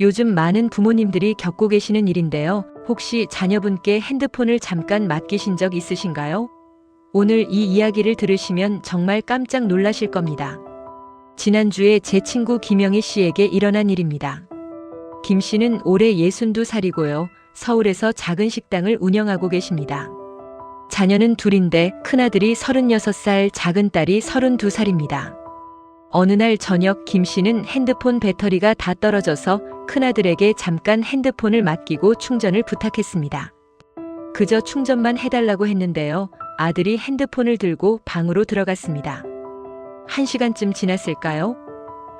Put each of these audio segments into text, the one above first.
요즘 많은 부모님들이 겪고 계시는 일인데요. 혹시 자녀분께 핸드폰을 잠깐 맡기신 적 있으신가요? 오늘 이 이야기를 들으시면 정말 깜짝 놀라실 겁니다. 지난주에 제 친구 김영희 씨에게 일어난 일입니다. 김 씨는 올해 62살이고요. 서울에서 작은 식당을 운영하고 계십니다. 자녀는 둘인데 큰아들이 36살, 작은 딸이 32살입니다. 어느 날 저녁 김 씨는 핸드폰 배터리가 다 떨어져서 큰아들에게 잠깐 핸드폰을 맡기고 충전을 부탁했습니다. 그저 충전만 해달라고 했는데요. 아들이 핸드폰을 들고 방으로 들어갔습니다. 한 시간쯤 지났을까요?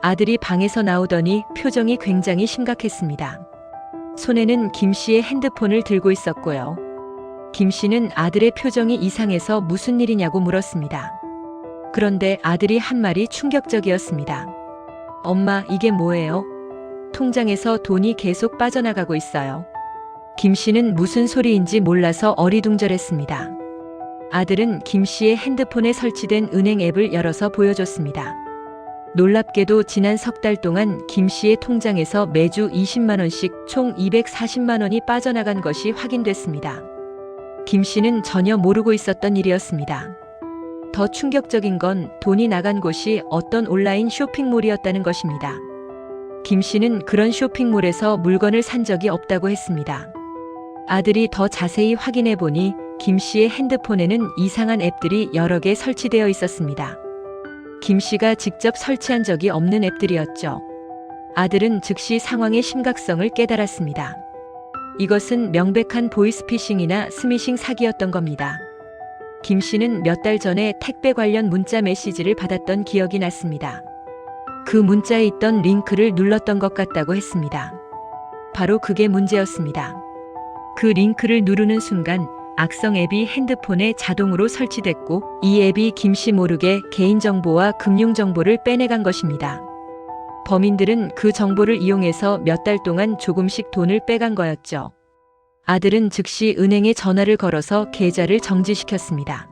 아들이 방에서 나오더니 표정이 굉장히 심각했습니다. 손에는 김 씨의 핸드폰을 들고 있었고요. 김 씨는 아들의 표정이 이상해서 무슨 일이냐고 물었습니다. 그런데 아들이 한 말이 충격적이었습니다. 엄마, 이게 뭐예요? 통장에서 돈이 계속 빠져나가고 있어요. 김 씨는 무슨 소리인지 몰라서 어리둥절했습니다. 아들은 김 씨의 핸드폰에 설치된 은행 앱을 열어서 보여줬습니다. 놀랍게도 지난 석 달 동안 김 씨의 통장에서 매주 20만원씩 총 240만원이 빠져나간 것이 확인됐습니다. 김 씨는 전혀 모르고 있었던 일이었습니다. 더 충격적인 건 돈이 나간 곳이 어떤 온라인 쇼핑몰이었다는 것입니다. 김 씨는 그런 쇼핑몰에서 물건을 산 적이 없다고 했습니다. 아들이 더 자세히 확인해 보니 김 씨의 핸드폰에는 이상한 앱들이 여러 개 설치되어 있었습니다. 김 씨가 직접 설치한 적이 없는 앱들이었죠. 아들은 즉시 상황의 심각성을 깨달았습니다. 이것은 명백한 보이스피싱이나 스미싱 사기였던 겁니다. 김 씨는 몇 달 전에 택배 관련 문자 메시지를 받았던 기억이 났습니다. 그 문자에 있던 링크를 눌렀던 것 같다고 했습니다. 바로 그게 문제였습니다. 그 링크를 누르는 순간 악성 앱이 핸드폰에 자동으로 설치됐고 이 앱이 김씨 모르게 개인정보와 금융정보를 빼내간 것입니다. 범인들은 그 정보를 이용해서 몇 달 동안 조금씩 돈을 빼간 거였죠. 아들은 즉시 은행에 전화를 걸어서 계좌를 정지시켰습니다.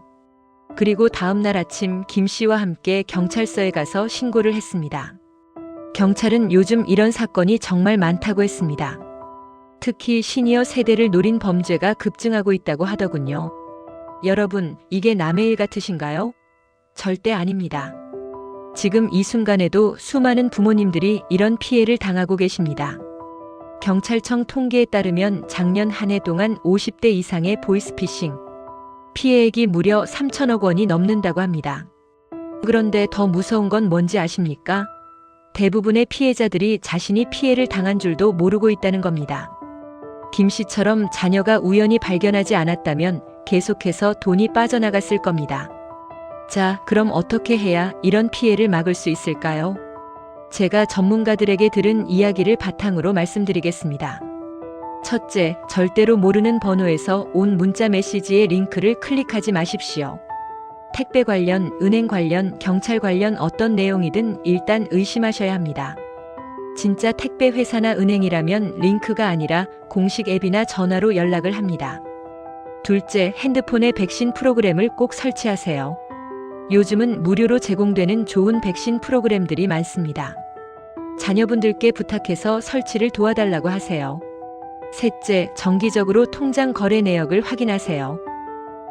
그리고 다음 날 아침 김 씨와 함께 경찰서에 가서 신고를 했습니다. 경찰은 요즘 이런 사건이 정말 많다고 했습니다. 특히 시니어 세대를 노린 범죄가 급증하고 있다고 하더군요. 여러분, 이게 남의 일 같으신가요? 절대 아닙니다. 지금 이 순간에도 수많은 부모님들이 이런 피해를 당하고 계십니다. 경찰청 통계에 따르면 작년 한 해 동안 50대 이상의 보이스피싱 피해액이 무려 3천억 원이 넘는다고 합니다. 그런데 더 무서운 건 뭔지 아십니까? 대부분의 피해자들이 자신이 피해를 당한 줄도 모르고 있다는 겁니다. 김 씨처럼 자녀가 우연히 발견하지 않았다면 계속해서 돈이 빠져나갔을 겁니다. 자, 그럼 어떻게 해야 이런 피해를 막을 수 있을까요? 제가 전문가들에게 들은 이야기를 바탕으로 말씀드리겠습니다. 첫째, 절대로 모르는 번호에서 온 문자 메시지의 링크를 클릭하지 마십시오. 택배 관련, 은행 관련, 경찰 관련 어떤 내용이든 일단 의심하셔야 합니다. 진짜 택배 회사나 은행이라면 링크가 아니라 공식 앱이나 전화로 연락을 합니다. 둘째, 핸드폰에 백신 프로그램을 꼭 설치하세요. 요즘은 무료로 제공되는 좋은 백신 프로그램들이 많습니다. 자녀분들께 부탁해서 설치를 도와달라고 하세요. 셋째, 정기적으로 통장 거래 내역을 확인하세요.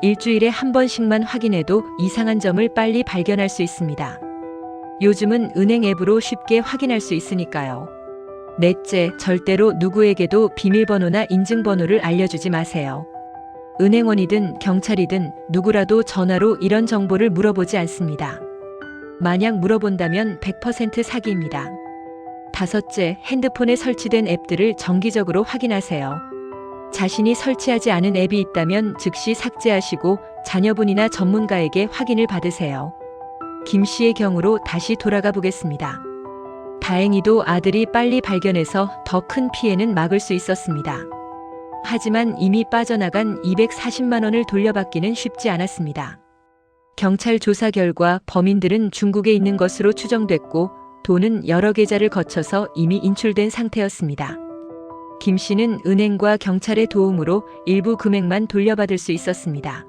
일주일에 한 번씩만 확인해도 이상한 점을 빨리 발견할 수 있습니다. 요즘은 은행 앱으로 쉽게 확인할 수 있으니까요. 넷째, 절대로 누구에게도 비밀번호나 인증번호를 알려주지 마세요. 은행원이든 경찰이든 누구라도 전화로 이런 정보를 물어보지 않습니다. 만약 물어본다면 100% 사기입니다. 다섯째, 핸드폰에 설치된 앱들을 정기적으로 확인하세요. 자신이 설치하지 않은 앱이 있다면 즉시 삭제하시고 자녀분이나 전문가에게 확인을 받으세요. 김 씨의 경우로 다시 돌아가 보겠습니다. 다행히도 아들이 빨리 발견해서 더 큰 피해는 막을 수 있었습니다. 하지만 이미 빠져나간 240만 원을 돌려받기는 쉽지 않았습니다. 경찰 조사 결과 범인들은 중국에 있는 것으로 추정됐고 돈은 여러 계좌를 거쳐서 이미 인출된 상태였습니다. 김 씨는 은행과 경찰의 도움으로 일부 금액만 돌려받을 수 있었습니다.